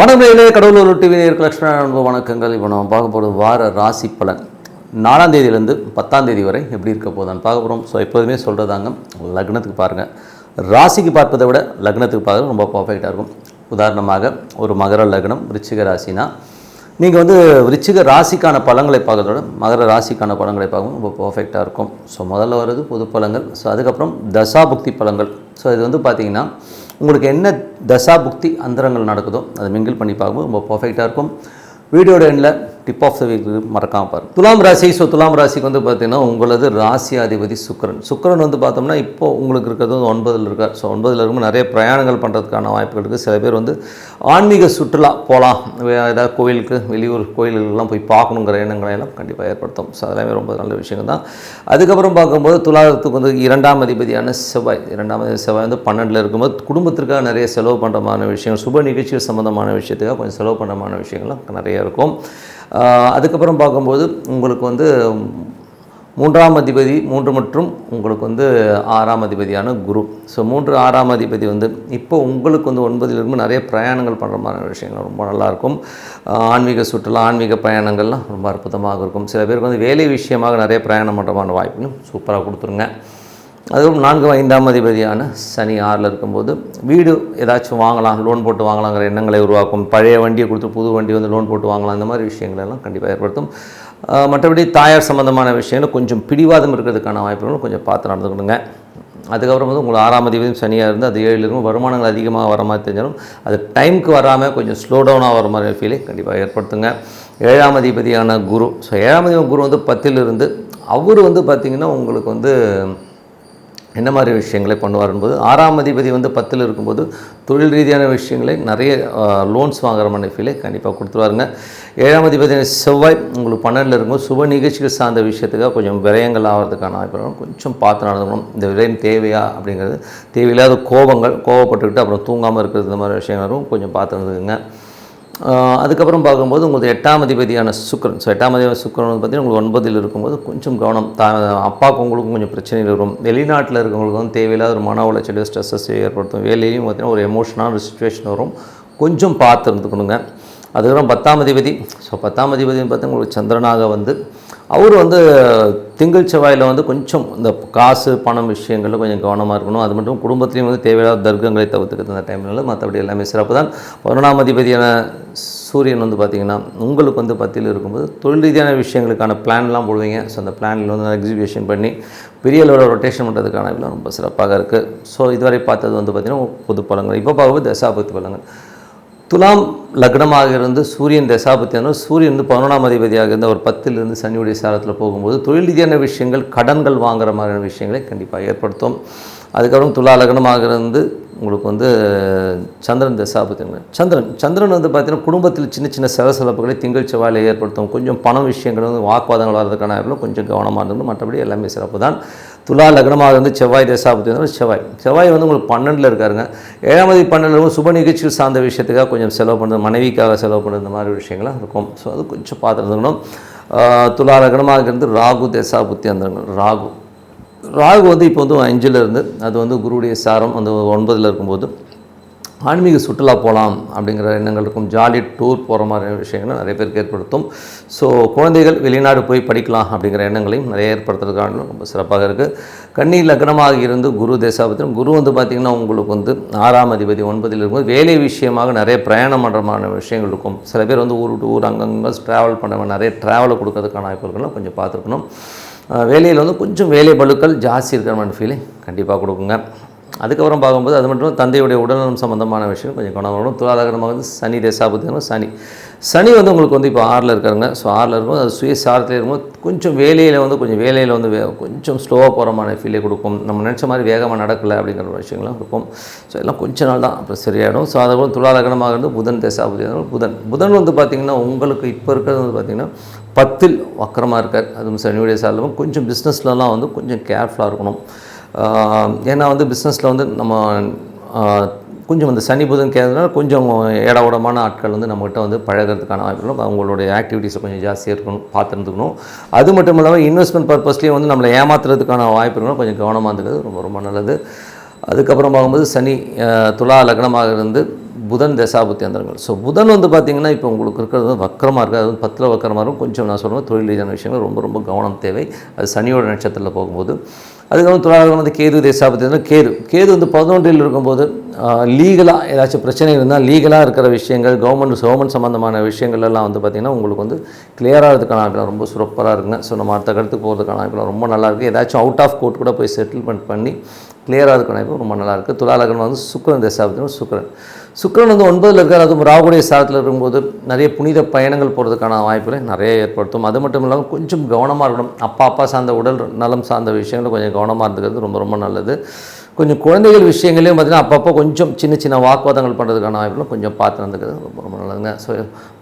வணக்கங்களே கடவுளூர் TV நேருக்கு லட்சுமண அன்பு வணக்கங்கள். இப்போ நம்ம பார்க்க போகிறது வார ராசி பலன். நாலாம் தேதியிலேருந்து பத்தாம் தேதி வரை எப்படி இருக்க போதான்னு பார்க்க போகிறோம் ஸோ எப்போதுமே சொல்கிறதாங்க லக்னத்துக்கு பாருங்கள் ராசிக்கு பார்ப்பதை விட லக்னத்துக்கு பார்க்க ரொம்ப பர்ஃபெக்டாக இருக்கும். உதாரணமாக ஒரு மகர லக்னம் ரிச்சிக ராசினா நீங்கள் வந்து விருச்சிக ராசிக்கான பழங்களை பார்க்கறதோட விட மகர ராசிக்கான பழங்களை பார்க்கும் ரொம்ப பர்ஃபெக்டாக இருக்கும். ஸோ முதல்ல வர்றது பொது பழங்கள் ஸோ அதுக்கப்புறம் தசாபுக்தி பழங்கள் ஸோ இது வந்து பார்த்தீங்கன்னா உங்களுக்கு என்ன தசா புக்தி அந்தரங்கள் நடக்குதோ அதை மிங்கிள் பண்ணி பார்க்கும்போது ரொம்ப பர்ஃபெக்டாக இருக்கும். வீடியோட எண்ணில் டிப் ஆஃப் த வீக் மறக்காமல் பாருங்கள் துலாம் ராசி ஸோ துலாம் ராசிக்கு வந்து பார்த்தீங்கன்னா உங்களது ராசி அதிபதி சுக்கிரன். சுக்கரன் வந்து பார்த்தோம்னா இப்போ உங்களுக்கு இருக்கிறது வந்து ஒன்பதில் இருக்கார். ஸோ ஒன்பதில் இருக்கும்போது நிறைய பிரயாணங்கள் பண்ணுறதுக்கான வாய்ப்புகள் இருக்குது சில பேர் வந்து ஆன்மீக சுற்றுலா போகலாம் ஏதாவது கோயிலுக்கு வெளியூர் கோயில்கள்லாம் போய் பார்க்கணுங்கிற எண்ணங்களை எல்லாம் கண்டிப்பாக ஏற்படுத்தும். ஸோ அதெல்லாமே ரொம்ப நல்ல விஷயம் தான். அதுக்கப்புறம் பார்க்கும்போது துலாரத்துக்கு வந்து இரண்டாம் அதிபதியான செவ்வாய். இரண்டாம் அதிபதி செவ்வாய் வந்து பன்னெண்டில் இருக்கும்போது குடும்பத்திற்காக நிறைய செலவு பண்ணுறமான விஷயங்கள் சுப நிகழ்ச்சிகள் சம்மந்தமான விஷயத்துக்காக கொஞ்சம் செலவு பண்ணுறமான விஷயங்கள்லாம் நிறைய இருக்கும். அதுக்கப்புறம் பார்க்கும்போது உங்களுக்கு வந்து மூன்றாம் அதிபதி மூன்று மற்றும் உங்களுக்கு வந்து ஆறாம் அதிபதியான குரு. ஸோ மூன்று ஆறாம் அதிபதி வந்து இப்போ உங்களுக்கு வந்து ஒன்பதில் நிறைய பிரயாணங்கள் பண்ணுற மாதிரி விஷயங்கள் ரொம்ப நல்லாயிருக்கும். ஆன்மீக சுற்றுலா ஆன்மீக பயணங்கள்லாம் ரொம்ப அற்புதமாக இருக்கும். சில பேருக்கு வந்து வேலை விஷயமாக நிறைய பிரயாணம் பண்ணுறமான வாய்ப்புகளும் சூப்பராக கொடுத்துருங்க. அதுவும் நான்கு ஐந்தாம் அதிபதியான சனி ஆறில் இருக்கும்போது வீடு ஏதாச்சும் வாங்கலாம் லோன் போட்டு வாங்கலாங்கிற எண்ணங்களை உருவாக்கும் பழைய வண்டியை கொடுத்து புது வண்டி வந்து லோன் போட்டு வாங்கலாம் இந்த மாதிரி விஷயங்கள் எல்லாம் கண்டிப்பாக ஏற்படுத்தும். மற்றபடி தாயார் சம்பந்தமான விஷயங்கள் கொஞ்சம் பிடிவாதம் இருக்கிறதுக்கான வாய்ப்புகளும் கொஞ்சம் பார்த்து நடந்துக்கணுங்க. அதுக்கப்புறம் வந்து உங்களுக்கு ஆறாம் அதிபதியும் சனியாக இருந்து அது ஏழில் இருக்கும் வருமானங்கள் அதிகமாக வர மாதிரி தெரிஞ்சாலும் அது டைமுக்கு வராமல் கொஞ்சம் ஸ்லோ டவுனாக வர மாதிரி ஃபீலை கண்டிப்பாக ஏற்படுத்துங்க. ஏழாம் அதிபதியான குரு ஸோ ஏழாம் அதிபதி குரு வந்து பத்தில் இருந்து அவர் வந்து பார்த்திங்கன்னா உங்களுக்கு வந்து என்ன மாதிரி விஷயங்களை பண்ணுவார் என்பது ஆறாம் அதிபதி வந்து பத்தில் இருக்கும்போது தொழில் ரீதியான விஷயங்களை நிறைய லோன்ஸ் வாங்குற மாதிரி கண்டிப்பாக கொடுத்துருவாருங்க. ஏழாம் அதிபதி செவ்வாய் உங்களுக்கு பன்னெண்டில் இருக்கும்போது சுப நிகழ்ச்சிகள் சார்ந்த விஷயத்துக்காக கொஞ்சம் விரயங்கள் ஆகிறதுக்கான வாய்ப்பு கொஞ்சம் பார்த்து நடந்துக்கணும். இந்த விரயம் தேவையா அப்படிங்கிறது தேவையில்லாத கோபங்கள் கோவப்பட்டுக்கிட்டு அப்புறம் தூங்காமல் இருக்கிறது இந்த மாதிரி விஷயங்களும் கொஞ்சம் பார்த்து நடந்துக்குங்க. அதுக்கப்புறம் பார்க்கும்போது உங்களுக்கு எட்டாம் அதிபதியான சுக்கரன் ஸோ எட்டாம் அதிபதி சுக்கரன் வந்து பார்த்தீங்கன்னா உங்களுக்கு ஒன்பதில் இருக்கும்போது கொஞ்சம் கவனம் தா அப்பாவுக்கு உங்களுக்கும் கொஞ்சம் பிரச்சனைகள் வரும். வெளிநாட்டில் இருக்கவங்களுக்கு வந்து தேவையில்லாத ஒரு மன உளைச்சல் ஸ்ட்ரெஸ்ஸஸ் ஏற்படுத்தும் வேலையிலையும் பார்த்தீங்கன்னா ஒரு எமோஷனான ஒரு சுச்சுவேஷன் வரும். கொஞ்சம் பார்த்து இருந்துக்கணுங்க. அதுக்கப்புறம் பத்தாம் அதிபதி. ஸோ பத்தாம் அதிபதினு பார்த்தா உங்களுக்கு சந்திரனாக வந்து அவர் வந்து திங்கள் செவ்வாயில் வந்து கொஞ்சம் இந்த காசு பணம் விஷயங்களில் கொஞ்சம் கவனமாக இருக்கணும். அது மட்டும் குடும்பத்துலேயும் வந்து தேவையில்லாத தர்க்கங்களை தவிர்த்துக்கிறது அந்த டைமில் மற்றபடி எல்லாமே சிறப்பு தான். பதினொன்றாம் அதிபதியான சூரியன் வந்து பார்த்திங்கன்னா உங்களுக்கு வந்து பத்தியில் இருக்கும்போது தொழில் ரீதியான விஷயங்களுக்கான பிளான்லாம் போடுவீங்க. ஸோ அந்த பிளானில் வந்து எக்ஸிபியூஷன் பண்ணி பெரிய லெவலில் ரொட்டேஷன் பண்ணுறதுக்கான இதெல்லாம் ரொம்ப சிறப்பாக இருக்குது ஸோ இதுவரை பார்த்தது வந்து பார்த்திங்கன்னா பொது பழங்கள் இப்போ பார்க்கும்போது தசாபத்து பழங்கள் துலாம் லக்னமாக இருந்து சூரியன் தசாபத்தியான சூரியன் வந்து பதினொன்றாம் அதிபதியாக இருந்து ஒரு பத்திலிருந்து சனியுடைய சாரத்தில் போகும்போது தொழில் ரீதியான விஷயங்கள் கடன்கள் வாங்குற மாதிரியான விஷயங்களை கண்டிப்பாக ஏற்படுத்தும். அதுக்கப்புறம் துலா லக்னமாக இருந்து உங்களுக்கு வந்து சந்திரன் தசாபத்தியங்க சந்திரன் சந்திரன் வந்து பார்த்திங்கன்னா குடும்பத்தில் சின்ன சின்ன சலசலப்புகளை திங்கள் செவ்வாயில் ஏற்படுத்தும். கொஞ்சம் பண விஷயங்கள் வந்து வாக்குவாதங்கள் வர்றதுக்கான கொஞ்சம் கவனமாக இருந்தது மற்றபடி எல்லாமே சிறப்பு தான் துலா லக்னமாக வந்து செவ்வாய் தசாபத்தி வந்து செவ்வாய். செவ்வாய் வந்து உங்களுக்கு பன்னெண்டில் இருக்காருங்க. ஏழாம் தேதி பன்னெண்டில் சுப நிகழ்ச்சிகள் சார்ந்த விஷயத்துக்காக கொஞ்சம் செலவு பண்ணுறது மனைவிக்காக செலவு பண்ணுறது இந்த மாதிரி விஷயங்கள்லாம் இருக்கும். ஸோ அது கொஞ்சம் பார்த்துருந்துக்கணும் துலா லக்னமாக இருந்து ராகு தசாபுத்தி அந்த ராகு. ராகு வந்து இப்போ வந்து அஞ்சில் இருந்து அது வந்து குருவுடைய சாரம் அந்த ஒன்பதில் இருக்கும்போது. ஆன்மீக சுற்றுலா போகலாம் அப்படிங்கிற எண்ணங்கள் இருக்கும். ஜாலி டூர் போகிற மாதிரி விஷயங்கள் நிறைய பேருக்கு ஏற்படுத்தும். ஸோ குழந்தைகள் வெளிநாடு போய் படிக்கலாம் அப்படிங்கிற எண்ணங்களையும் நிறைய ஏற்படுத்துறதுக்கான ரொம்ப சிறப்பாக இருக்குது கன்னி லக்னமாக இருந்து குரு தேசாபத்திரம். குரு வந்து பார்த்திங்கன்னா உங்களுக்கு வந்து ஆறாம் அதிபதி ஒன்பதில் இருக்கும்போது வேலை விஷயமாக நிறைய பிரயாணம் பண்ணுறமான விஷயங்கள் இருக்கும். சில பேர் வந்து ஊர் விட்டு ஊர் அங்கங்கே ட்ராவல் பண்ண நிறைய ட்ராவலை கொடுக்கறதுக்கான வாய்ப்புகள்லாம் கொஞ்சம் பார்த்துருக்கணும். வேலையில் வந்து கொஞ்சம் வேலை பழுக்கள் ஜாஸ்தி இருக்கிற மாதிரி ஃபீலிங் கண்டிப்பாக கொடுக்குங்க. அதுக்கப்புறம் பார்க்கும்போது அது மட்டும் தந்தையுடைய உடல்நலம் சம்மந்தமான விஷயம். கொஞ்சம் கவனம் வரணும் வந்து சனி தேசாபத்தியம் சனி. சனி வந்து உங்களுக்கு வந்து இப்போ ஆறில் இருக்காருங்க. ஸோ ஆறில் இருக்கும்போது அது சுய சாரத்தில் இருக்கும்போது கொஞ்சம் வேலையில் வந்து கொஞ்சம் வேலையில் வந்து வே கொஞ்சம் ஸ்லோவாக போகிறமான ஃபீலே கொடுக்கும். நம்ம நினச்ச மாதிரி வேகமாக நடக்கலை அப்படிங்கிற விஷயங்கள்லாம் இருக்கும். ஸோ எல்லாம் கொஞ்ச நாள் தான். அப்புறம் சரியாயிடும். ஸோ அதை போல் இருந்து புதன் தேசாபதி புதன். புதன் வந்து பார்த்திங்கன்னா உங்களுக்கு இப்போ இருக்கிறது வந்து பார்த்திங்கன்னா பத்தில் வக்கரமாக இருக்கார். அதுவும் சனியுடைய சார்லும் கொஞ்சம் பிஸ்னஸ்லலாம் வந்து கொஞ்சம் கேர்ஃபுல்லாக இருக்கணும். ஏன்னா வந்து பிஸ்னஸில் வந்து நம்ம கொஞ்சம் வந்து சனி புதன் கேட்கறதுனால கொஞ்சம் ஏடாவிடமான ஆட்கள் வந்து நம்மகிட்ட வந்து பழகிறதுக்கான வாய்ப்புகளும் அவங்களுடைய ஆக்டிவிட்டீஸை கொஞ்சம் ஜாஸ்தியாக இருக்கணும் பார்த்துருந்துக்கணும். அது மட்டும் இல்லாமல் இன்வெஸ்ட்மெண்ட் பர்பஸ்லேயும் வந்து நம்மளை ஏமாத்துறதுக்கான வாய்ப்புகளும் கொஞ்சம் கவனமாக இருந்துக்கிறது ரொம்ப ரொம்ப நல்லது. அதுக்கப்புறம் பார்க்கும்போது சனி துலா லக்னமாக இருந்து புதன் தசாபுத்தி அந்தரங்கள். ஸோ புதன் வந்து பார்த்திங்கன்னா இப்போ உங்களுக்கு இருக்கிறது வந்து வக்கரமாக இருக்குது அது வந்து பத்தில் வக்கரமாக இருக்கும். கொஞ்சம் நான் சொல்லுவேன் தொழில் ரீதியான விஷயங்கள் ரொம்ப ரொம்ப கவனம் தேவை. அது சனியோட நட்சத்திரத்தில் போகும்போது. அதுக்கப்புறம் துலாரகம் வந்து கேது தேசாபத்தி வந்து கேது கேது வந்து பதினொன்றில் இருக்கும்போது லீகலாக ஏதாச்சும் பிரச்சனை இருந்தால் லீகலாக இருக்கிற விஷயங்கள் கவர்மெண்ட் கவர்மெண்ட் சம்மந்தமான விஷயங்கள் எல்லாம் வந்து பார்த்திங்கன்னா உங்களுக்கு வந்து கிளியராகிறதுக்கான இருக்கிறதுக்கான ரொம்ப சூப்பராக இருக்குங்க. ஸோ நம்ம அடுத்த கருத்துக்கு போகிறதுக்கான வாய்ப்புலாம் ரொம்ப நல்லா இருக்குது ஏதாச்சும் அவுட் ஆஃப் கோர்ட் கூட போய் செட்டில்மெண்ட் பண்ணி கிளியராக இருக்கிற வாய்ப்பு ரொம்ப நல்லா இருக்குது துலாலகன் வந்து சுக்கரன் தசாபத்தினும் சுக்கரன். சுக்கரன் வந்து ஒன்பதில் இருக்கார் அதுவும் ராகுடைய சாரத்தில் இருக்கும்போது நிறைய புனித பயணங்கள் போகிறதுக்கான வாய்ப்புகளை நிறைய ஏற்படுத்தும். அது மட்டும் இல்லாமல் கொஞ்சம் கவனமாக இருக்கணும். அப்பா அப்பா சார்ந்த உடல் நலம் சார்ந்த விஷயங்கள் கொஞ்சம் கவனமாக இருந்துக்கிறது ரொம்ப ரொம்ப நல்லது. கொஞ்சம் குழந்தைகள் விஷயங்களையும் பார்த்திங்கன்னா அப்பப்போ கொஞ்சம் சின்ன சின்ன வாக்குவாதங்கள் பண்ணுறதுக்கான வாய்ப்புகளும் கொஞ்சம் பார்த்து நடந்துக்கிறது ரொம்ப நல்லதுங்க ஸோ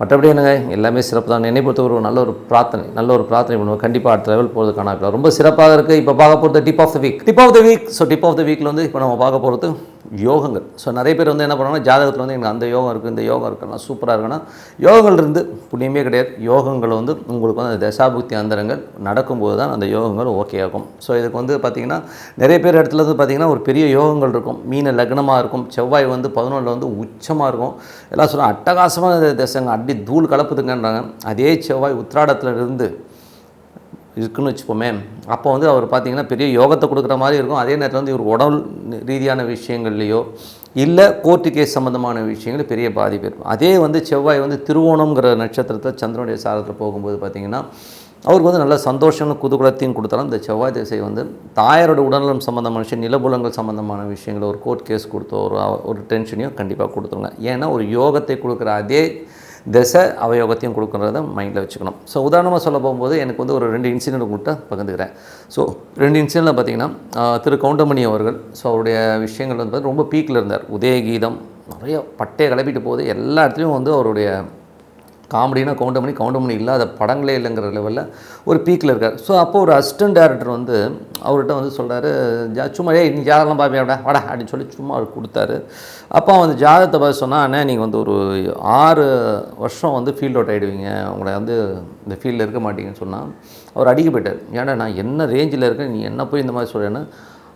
மற்றபடி என்னங்க? எல்லாமே சிறப்பு தான். என்னை பொறுத்த ஒரு நல்ல ஒரு பிரார்த்தனை நல்ல ஒரு பிரார்த்தனை பண்ணுவோம். கண்டிப்பாக அடுத்த லெவல் போகிறதுக்கான ரொம்ப சிறப்பாக இருக்குது இப்போ பார்க்க போகிறது tip of the week tip of the week so tip of the வீக்கில் வந்து இப்போ நம்ம பார்க்க போகிறது யோகங்கள். ஸோ நிறைய பேர் வந்து என்ன பண்ணுவாங்கன்னா ஜாதகத்தில் வந்து எனக்கு அந்த யோகம் இருக்குது இந்த யோகம் இருக்குன்னா சூப்பராக இருக்குன்னா யோகங்கள் இருந்து புண்ணியமே கிடையாது. யோகங்கள் வந்து உங்களுக்கு வந்து அந்த தசாபுக்தி அந்தரங்கள் நடக்கும்போது தான் அந்த யோகங்கள் ஓகே ஆகும். ஸோ இதுக்கு வந்து பார்த்திங்கன்னா நிறைய பேர் இடத்துல வந்து பார்த்திங்கன்னா ஒரு பெரிய யோகங்கள் இருக்கும். மீன லக்னமாக இருக்கும். செவ்வாய் வந்து பதினொன்றில் வந்து உச்சமாக இருக்கும். எல்லாம் சொல்லுவாங்க அஸ்வமத தசங்க. அடி தூள் கலப்புதுங்கன்றாங்க. அதே செவ்வாய் உத்திராடத்தில் இருந்து இருக்குன்னு வச்சுப்போமே. அப்போ வந்து அவர் பார்த்தீங்கன்னா பெரிய யோகத்தை கொடுக்குற மாதிரி இருக்கும். அதே நேரத்தில் வந்து இவர் உடல் ரீதியான விஷயங்கள்லையோ இல்லை கோர்ட்டு கேஸ் சம்மந்தமான விஷயங்கள் பெரிய பாதிப்பு இருக்கும் அதே வந்து செவ்வாய் வந்து திருவோணங்கிற நட்சத்திரத்தை சந்திரனுடைய சாரத்தில் போகும்போது பார்த்திங்கன்னா அவருக்கு வந்து நல்ல சந்தோஷங்களும் குதூகலத்தையும் கொடுத்தாலும் இந்த செவ்வாய் திசை வந்து தாயாரோட உடல்நலம் சம்மந்தமான விஷயம் நிலபுலங்கள் சம்மந்தமான விஷயங்களை ஒரு கோர்ட் கேஸ் கொடுத்தோ ஒரு ஒரு டென்ஷனையும் கண்டிப்பாக கொடுத்துருங்க. ஏன்னா ஒரு யோகத்தை கொடுக்குற அதே திசை அவயோகத்தையும் கொடுக்குறத மைண்டில் வச்சுக்கணும். ஸோ உதாரணமாக சொல்ல போகும்போது எனக்கு வந்து ஒரு ரெண்டு இன்சிடென்ட் உங்கள்கிட்ட பகிர்ந்துக்கிறேன். ஸோ ரெண்டு இன்சிடென்ட்டில் பார்த்தீங்கன்னா திரு கவுண்டமணி அவர்கள் ஸோ அவருடைய விஷயங்கள் வந்து பார்த்தீங்கன்னா ரொம்ப பீக்கில் இருந்தார். உதயகீதம் நிறைய பட்டையை கிளப்பிட்டு போகுது. எல்லா இடத்துலையும் வந்து அவருடைய காமெடினா கவுண்டமணி கவுண்டமணி இல்லாத படங்களே இல்லைங்கிற லெவலில் ஒரு பீக்கில் இருக்கார். ஸோ அப்போது ஒரு அசிஸ்டன்ட் டேரக்டர் வந்து அவர்கிட்ட வந்து சொல்கிறாரு ஜா சும்மா ஏய் நீ ஜாதகம் பார்ப்பியா வட வாடா அப்படின்னு சொல்லி சும்மா அவர் கொடுத்தாரு. அப்போ வந்து ஜாதகத்தை பார்த்து சொன்னால் அண்ணே நீங்கள் வந்து ஒரு ஆறு வருஷம் வந்து ஃபீல்ட் அவுட் ஆகிடுவீங்க உங்களை வந்து இந்த ஃபீல்டில் இருக்க மாட்டீங்கன்னு சொன்னால் அவர் அடிக்க போயிட்டார். ஏன்னா நான் என்ன ரேஞ்சில் இருக்கேன்? நீ என்ன போய் இந்த மாதிரி சொல்கிறேன்னு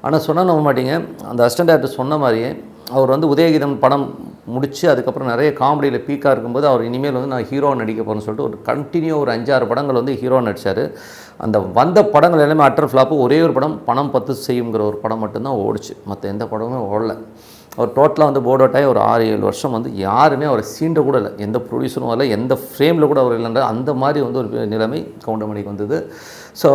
ஆனால் சொன்னால் நம்ப மாட்டீங்க. அந்த அசிஸ்டன்ட் டேரக்டர் சொன்ன மாதிரியே அவர் வந்து உதயகீதம் படம் முடித்து அதுக்கப்புறம் நிறைய காமெடியில் பீக்காக இருக்கும்போது அவர் இனிமேல் வந்து நான் ஹீரோ நடிக்க போகிறேன்னு சொல்லிட்டு ஒரு கண்டினியூ ஒரு அஞ்சாறு படங்கள் வந்து ஹீரோ நடித்தார் அந்த வந்த படங்கள் எல்லாமே அட்டர் ஃப்ளாப்பு ஒரே ஒரு படம் பணம் பத்து செய்யுங்கிற ஒரு படம் மட்டும்தான் ஓடிச்சு. மற்ற எந்த படமுமே ஓடலை. அவர் டோட்டலாக வந்து போர்ட் அவுட் ஆகி ஒரு ஆறு ஏழு வருஷம் வந்து யாருமே அவரை சீண்ட கூட இல்லை. எந்த ப்ரொடியூசரும் வரல எந்த ஃப்ரேமில் கூட அவர் இல்லைன்ற அந்த மாதிரி வந்து ஒரு நிலைமை கவுண்டமணிக்கு வந்தது. ஸோ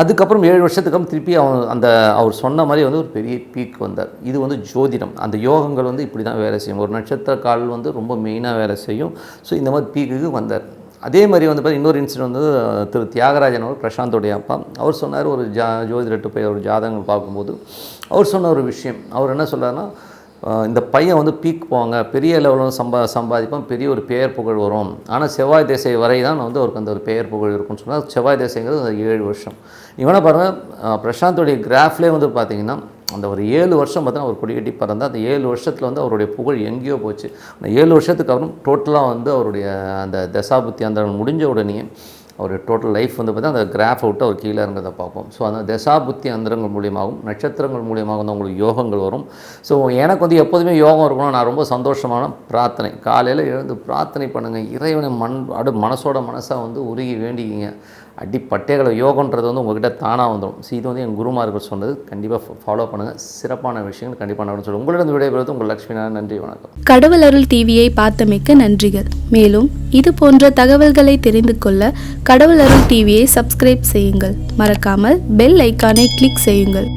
அதுக்கப்புறம் ஏழு வருஷத்துக்கு அப்புறம் திருப்பி அவன் அந்த அவர் சொன்ன மாதிரி வந்து ஒரு பெரிய பீக் வந்தார். இது வந்து ஜோதிடம். அந்த யோகங்கள் வந்து இப்படி தான் வேலை செய்யும். ஒரு நட்சத்திர கால் வந்து ரொம்ப மெயினாக வேலை செய்யும். ஸோ இந்த மாதிரி பீக்குக்கு வந்தார். அதே மாதிரி வந்து பார்த்தா இன்னொரு இன்சிடென்ட் வந்து திரு தியாகராஜன் அவர் பிரசாந்தோடைய அப்பா. அவர் சொன்னார் ஒரு ஜா ஜோதிடர்கிட்ட போய் அவர் ஜாதகங்கள் பார்க்கும்போது அவர் சொன்ன ஒரு விஷயம். அவர் என்ன சொல்கிறாருன்னா இந்த பையன் வந்து பீக் போவாங்க. பெரிய லெவலில் சம்பா சம்பாதிப்பான். பெரிய ஒரு பெயர் புகழ் வரும். ஆனால் செவ்வாய் திசை வரை தான் வந்து அவருக்கு அந்த ஒரு பெயர் புகழ் இருக்கும்னு சொன்னால் செவ்வாய் திசைங்கிறது அந்த ஏழு வருஷம். இவனை பாருங்கள் பிரசாந்தோடைய கிராஃப்லேயே வந்து பார்த்தீங்கன்னா அந்த ஒரு ஏழு வருஷம் பார்த்தா அவர் கொடி கட்டி பறந்தால் அந்த ஏழு வருஷத்தில் வந்து அவருடைய புகழ் எங்கேயோ போச்சு. அந்த ஏழு வருஷத்துக்கு அப்புறம் டோட்டலாக வந்து அவருடைய அந்த தசாபுத்தி அந்த முடிஞ்ச உடனே அவர் டோட்டல் லைஃப் வந்து பார்த்தீங்கன்னா அந்த கிராஃப் விட்டு அவர் கீழே இருந்ததை பார்ப்போம். ஸோ அந்த தசாபுத்தி அந்தரங்கள் மூலியமாகவும் நட்சத்திரங்கள் மூலியமாகவும் தான் உங்களுக்கு யோகங்கள் வரும். ஸோ எனக்கு வந்து எப்போதுமே யோகம் இருக்கணும் நான் ரொம்ப சந்தோஷமான பிரார்த்தனை. காலையில் எழுந்து பிரார்த்தனை பண்ணுங்கள் இறைவனை மண் அடு மனசோட மனசாக வந்து உருகி வேண்டிக்கிங்க. அடிப்பட்டைகளை யோகன்றது வந்து உங்கள்கிட்ட தானாக வந்துடும் ஸோ இது வந்து என் குருமார்கள் சொன்னது. கண்டிப்பாக ஃபாலோ பண்ணுங்கள் சிறப்பான விஷயங்கள் கண்டிப்பாக நடந்து சொல்லுங்கள் உங்களிடம் விடைபெறுவது உங்கள் லட்சுமி நன்றி வணக்கம். கடவுள் அருள் டிவியை பார்த்தமைக்க நன்றிகள். மேலும் இது போன்ற தகவல்களை தெரிந்து கொள்ள கடவுள் அருள் டிவியை சப்ஸ்கிரைப் செய்யுங்கள். மறக்காமல் பெல் ஐக்கானை கிளிக் செய்யுங்கள்.